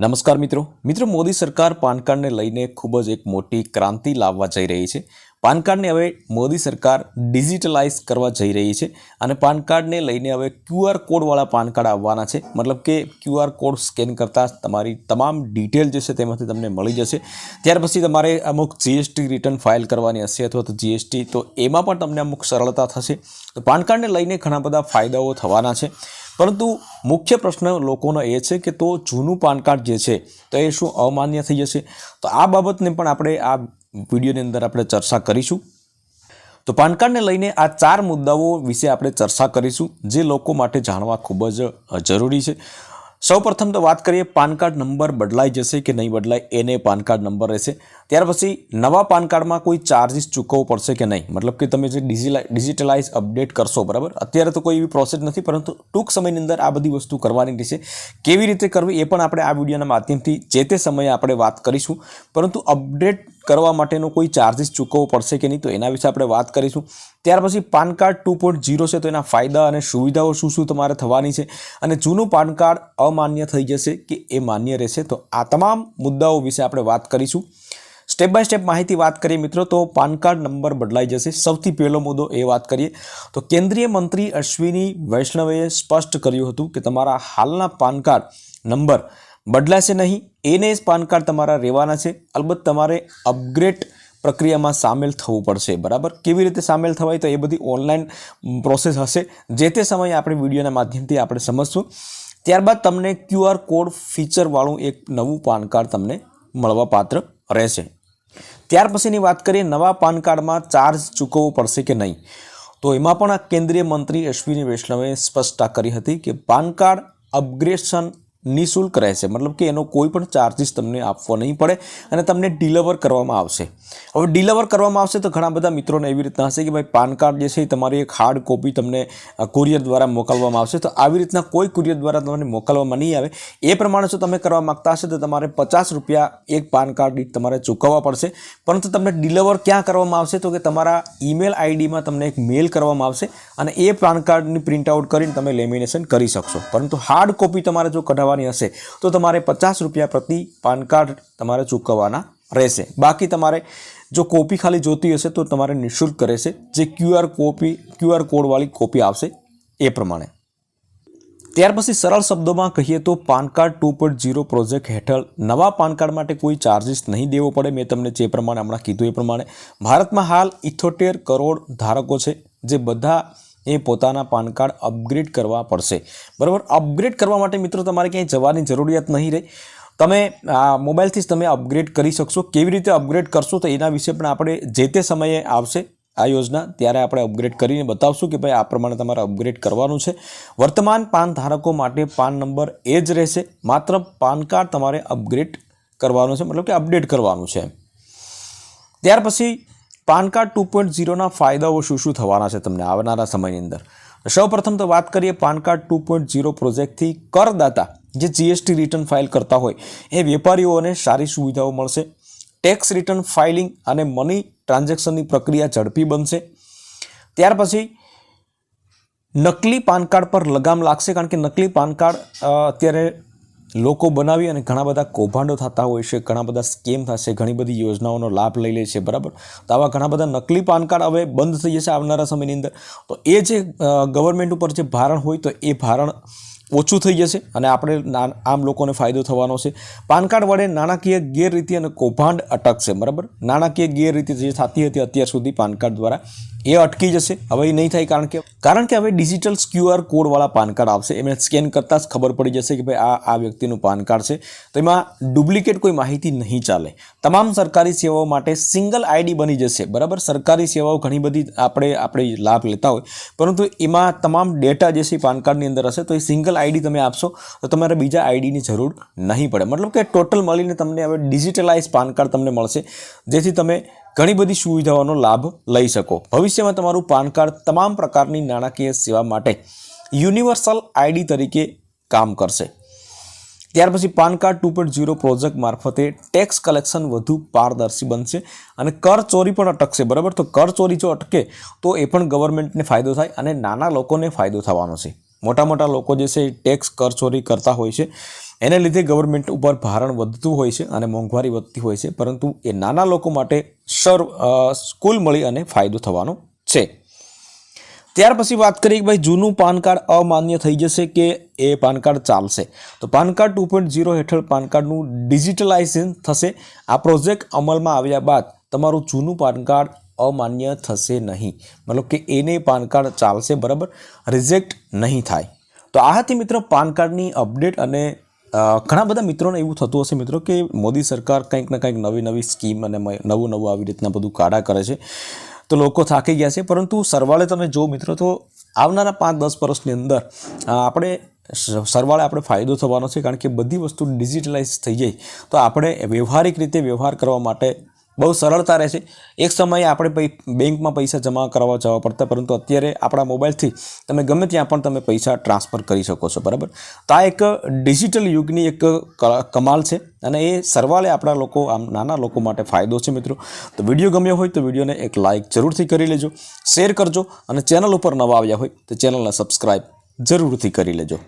નમસ્કાર મિત્રો. મિત્રો, મોદી સરકાર પાન કાર્ડને લઈને ખૂબ જ એક મોટી ક્રાંતિ લાવવા જઈ રહી છે. પાન કાર્ડને હવે મોદી સરકાર ડિજિટલાઇઝ કરવા જઈ રહી છે અને પાન કાર્ડને લઈને હવે ક્યુઆર કોડવાળા પાન કાર્ડ આવવાના છે. મતલબ કે ક્યુઆર કોડ સ્કેન કરતાં તમારી તમામ ડિટેલ જે છે તેમાંથી તમને મળી જશે. ત્યાર પછી તમારે અમુક જીએસટી રિટર્ન ફાઇલ કરવાની હશે અથવા તો જીએસટી તો એમાં પણ તમને અમુક સરળતા થશે. તો પાન કાર્ડને લઈને ઘણા બધા ફાયદાઓ થવાના છે. પરંતુ મુખ્ય પ્રશ્ન લોકોનો એ છે કે તો જૂનું પાન કાર્ડ જે છે તો એ શું અમાન્ય થઈ જશે? તો આ બાબતને પણ આપણે આ વિડીયોની અંદર આપણે ચર્ચા કરીશું. તો પાન કાર્ડને લઈને આ ચાર મુદ્દાઓ વિશે આપણે ચર્ચા કરીશું, જે લોકો માટે જાણવા ખૂબ જ જરૂરી છે. સૌપ્રથમ તો વાત કરીએ પાન કાર્ડ નંબર બદલાઈ જશે કે નહીં બદલાય, એને પાન કાર્ડ નંબર રહેશે. ત્યાર પછી નવા પાન કાર્ડમાં કોઈ ચાર્જિસ ચૂકવવો પડશે કે નહીં? મતલબ કે તમે જે ડિજિટલાઈ ડિજિટલાઇઝ અપડેટ કરશો, બરાબર? અત્યારે તો કોઈ એવી પ્રોસેસ નથી, પરંતુ ટૂંક સમયની અંદર આ બધી વસ્તુ કરવાની રહેશે. કેવી રીતે કરવી એ પણ આપણે આ વિડીયોના માધ્યમથી જે તે સમયે આપણે વાત કરીશું. પરંતુ અપડેટ કરવા માટેનો કોઈ ચાર્જિસ ચૂકવવો પડશે કે નહીં, તો એના વિશે આપણે વાત કરીશું. ત્યાર પછી PAN card two point zero છે, તો એના ફાયદા અને સુવિધાઓ શું શું તમારે થવાની છે? અને જૂનું પાન કાર્ડ અમાન્ય થઈ જશે કે એ માન્ય રહેશે? તો આ તમામ મુદ્દાઓ વિશે આપણે વાત કરીશું. સ્ટેપ બાય સ્ટેપ માહિતી વાત કરીએ મિત્રો, તો પાન કાર્ડ નંબર બદલાઈ જશે. સૌથી પહેલો મુદ્દો એ વાત કરીએ. તો કેન્દ્રીય મંત્રી અશ્વિની વૈષ્ણવે સ્પષ્ટ કર્યું હતું કે તમારા હાલના પાન કાર્ડ નંબર બદલાશે નહીં. એને જ પાન કાર્ડ તમારા રહેવાના છે. અલબત્ત તમારે અપગ્રેડ પ્રક્રિયામાં સામેલ થવું પડશે. બરાબર? કેવી રીતે સામેલ થવાય તો એ બધી ઓનલાઈન પ્રોસેસ હશે. જે તે સમયે આપણે વિડીયોના માધ્યમથી આપણે સમજશું. ત્યારબાદ તમને ક્યુઆર કોડ ફીચરવાળું એક નવું પાન કાર્ડ તમને મળવા પાત્ર રહેશે. ત્યાર પછીની વાત કરીએ, નવા પાન કાર્ડમાં ચાર્જ ચૂકવવો પડશે કે નહીં? તો એમાં પણ આ કેન્દ્રીય મંત્રી અશ્વિની વૈષ્ણવે સ્પષ્ટતા કરી હતી કે પાન કાર્ડ અપગ્રેડેશન નિઃશુલ્ક રહેશે. મતલબ કે એનો કોઈ પણ ચાર્જિસ તમને આપવો નહીં પડે અને તમને ડિલિવર કરવામાં આવશે. હવે ડિલિવર કરવામાં આવશે તો ઘણા બધા મિત્રોને એવી રીતના હશે કે ભાઈ પાન કાર્ડ જે છે એ તમારી એક હાર્ડ કોપી તમને કુરિયર દ્વારા મોકલવામાં આવશે. તો આવી રીતના કોઈ કુરિયર દ્વારા તમને મોકલવામાં નહીં આવે. એ પ્રમાણે જો તમે કરવા માગતા હશે તો તમારે પચાસ રૂપિયા એક પાન કાર્ડ દીઠ તમારે ચૂકવવા પડશે. પરંતુ તમને ડિલિવર ક્યાં કરવામાં આવશે તો કે તમારા ઈમેલ આઈડીમાં તમને એક મેલ કરવામાં આવશે અને એ પાન કાર્ડની પ્રિન્ટ આઉટ કરીને તમે લેમિનેશન કરી શકશો. પરંતુ હાર્ડ કોપી તમારે જો કઢાવવાની હશે, તો તમારે પચાસ રૂપિયા પ્રતિ પાન કાર્ડ તમારે ચૂકવવાના રહેશે. બાકી તમારે જો કોપી ખાલી જોતી હશે, તો તમારે નિઃશુલ્ક રહેશે. જે ક્યુઆર કોપી ક્યુઆર કોડવાળી કોપી આવશે, એ પ્રમાણે. ત્યાર પછી સરળ શબ્દોમાં કહીએ તો PAN card two point zero project હેઠળ નવા પાન કાર્ડ માટે કોઈ ચાર્જિસ નહીં દેવો પડે. મેં તમને જે પ્રમાણે હમણાં કીધું એ પ્રમાણે. ભારતમાં હાલ ઇથોતેર કરોડ ધારકો છે, જે બધા એ પોતાના પાન કાર્ડ અપગ્રેડ કરવા પડશે. બરાબર? અપગ્રેડ કરવા માટે મિત્રો તમારે ક્યાંય જવાની જરૂરિયાત નહીં રહે. તમે આ મોબાઈલથી જ તમે અપગ્રેડ કરી શકશો. કેવી રીતે અપગ્રેડ કરશો તો એના વિશે પણ આપણે જે તે સમયે આવશે આ યોજના, ત્યારે આપણે અપગ્રેડ કરીને બતાવશું કે ભાઈ આ પ્રમાણે તમારે અપગ્રેડ કરવાનું છે. વર્તમાન પાન ધારકો માટે પાન નંબર એ જ રહેશે. માત્ર પાન કાર્ડ તમારે અપગ્રેડ કરવાનું છે, મતલબ કે અપડેટ કરવાનું છે. ત્યાર પછી પાન કાર્ડ ટુ પોઈન્ટ ઝીરોના ફાયદાઓ શું શું થવાના છે તમને આવનારા સમયની અંદર? સૌપ્રથમ તો વાત કરીએ PAN card two point zero પ્રોજેક્ટથી કરદાતા જે જીએસટી રિટર્ન ફાઇલ કરતા હોય, એ વેપારીઓને સારી સુવિધાઓ મળશે. ટેક્સ રિટર્ન ફાઇલિંગ અને મની ટ્રાન્ઝેક્શનની પ્રક્રિયા ઝડપી બનશે. ત્યાર પછી નકલી પાન કાર્ડ પર લગામ લાગશે, કારણ કે નકલી પાન કાર્ડ અત્યારે લોકો બનાવી અને ઘણા બધા કૌભાંડો થતા હોય છે, ઘણા બધા સ્કેમ થશે, ઘણી બધી યોજનાઓનો લાભ લઈ લે છે, બરાબર? તો આવા ઘણા બધા નકલી પાન કાર્ડ હવે બંધ થઈ જશે આવનારા સમયની અંદર. તો એ જે ગવર્મેન્ટ ઉપર જે ભારણ હોય તો એ ભારણ ઓછું થઈ જશે અને આપણે આમ લોકોને ફાયદો થવાનો છે. પાન કાર્ડ વડે નાણાકીય ગેરરીતિ અને કૌભાંડ અટકશે, બરાબર? નાણાકીય ગેરરીતિ જે થતી હતી અત્યાર સુધી પાન કાર્ડ દ્વારા, એ અટકી જશે. હવે એ નહીં થાય કારણ કે કારણ કે હવે ડિજિટલ ક્યુઆર કોડવાળા પાન કાર્ડ આવશે. એમને સ્કેન કરતાં જ ખબર પડી જશે કે ભાઈ આ આ વ્યક્તિનું પાન કાર્ડ છે. તો એમાં ડુપ્લિકેટ કોઈ માહિતી નહીં ચાલે. તમામ સરકારી સેવાઓ માટે સિંગલ આઈડી બની જશે, બરાબર? સરકારી સેવાઓ ઘણી બધી આપણે આપણે લાભ લેતા હોય, પરંતુ એમાં તમામ ડેટા જે છે પાન કાર્ડની અંદર હશે. તો એ સિંગલ આઈડી તમે આપશો, તો તમારે બીજા આઈડીની જરૂર નહીં પડે. મતલબ કે ટોટલ મળીને તમને હવે ડિજિટલાઇઝ પાન કાર્ડ તમને મળશે, જેથી તમે ઘણી બધી સુવિધાઓનો લાભ લઈ શકો. ભવિષ્યમાં તમારું પાન કાર્ડ તમામ પ્રકારની નાણાકીય સેવા માટે યુનિવર્સલ આઈડી તરીકે કામ કરશે. ત્યાર પછી PAN card two point zero project મારફતે ટેક્સ કલેક્શન વધુ પારદર્શી બનશે અને કર ચોરી પણ અટકશે, બરાબર? તો કર ચોરી જો અટકે, તો એ પણ ગવર્મેન્ટને ફાયદો થાય અને નાના લોકોને ફાયદો થવાનો છે. મોટા મોટા લોકો જે છે એ ટેક્સ કરચોરી કરતા હોય છે. એને લીધે ગવર્મેન્ટ ઉપર ભારણ વધતું હોય છે અને મોંઘવારી વધતી હોય છે. પરંતુ એ નાના લોકો માટે સર્વ સ્કૂલ મળી અને ફાયદો થવાનો છે. ત્યાર પછી વાત કરીએ કે ભાઈ જૂનું પાન કાર્ડ અમાન્ય થઈ જશે કે એ પાન કાર્ડ ચાલશે? તો PAN card two point zero હેઠળ પાન કાર્ડનું ડિજિટલાઇઝેશન થશે. આ પ્રોજેક્ટ અમલમાં આવ્યા બાદ તમારું જૂનું પાન કાર્ડ અમાન્ય થશે નહીં. મતલબ કે એને પાન કાર્ડ ચાલશે, બરાબર? રિજેક્ટ નહીં થાય. તો આ હતી મિત્રો પાન કાર્ડની અપડેટ અને ઘણા બધા મિત્રોને એવું થતું હશે મિત્રો કે મોદી સરકાર કંઈક ને કંઈક નવી નવી સ્કીમ અને નવું નવું આવી રીતના બધું કાઢા કરે છે. તો લોકો થાકી ગયા છે, પરંતુ સરવાળે તમે જો મિત્રો તો આવનારા પાંચ દસ વર્ષની અંદર આપણે સરવાળે આપણે ફાયદો થવાનો છે, કારણ કે બધી વસ્તુ ડિજિટલાઇઝ થઈ જાય. તો આપણે વ્યવહારિક રીતે વ્યવહાર કરવા માટે બહુ સરળતા રહેશે. એક સમયે આપણે બેંકમાં પૈસા જમા કરવા જવા પડતા, પરંતુ અત્યારે આપણા મોબાઈલથી તમે ગમે ત્યાં પણ તમે પૈસા ટ્રાન્સફર કરી શકો છો, બરાબર? તો આ એક ડિજિટલ યુગની એક કમાલ છે અને એ સરવાળે આપણા લોકો, આમ નાના લોકો માટે ફાયદો છે મિત્રો. તો વીડિયો ગમ્યો હોય તો વિડીયોને એક લાઇક જરૂરથી કરી લેજો, શેર કરજો અને ચેનલ ઉપર નવા આવ્યા હોય તો ચેનલને સબસ્ક્રાઈબ જરૂરથી કરી લેજો.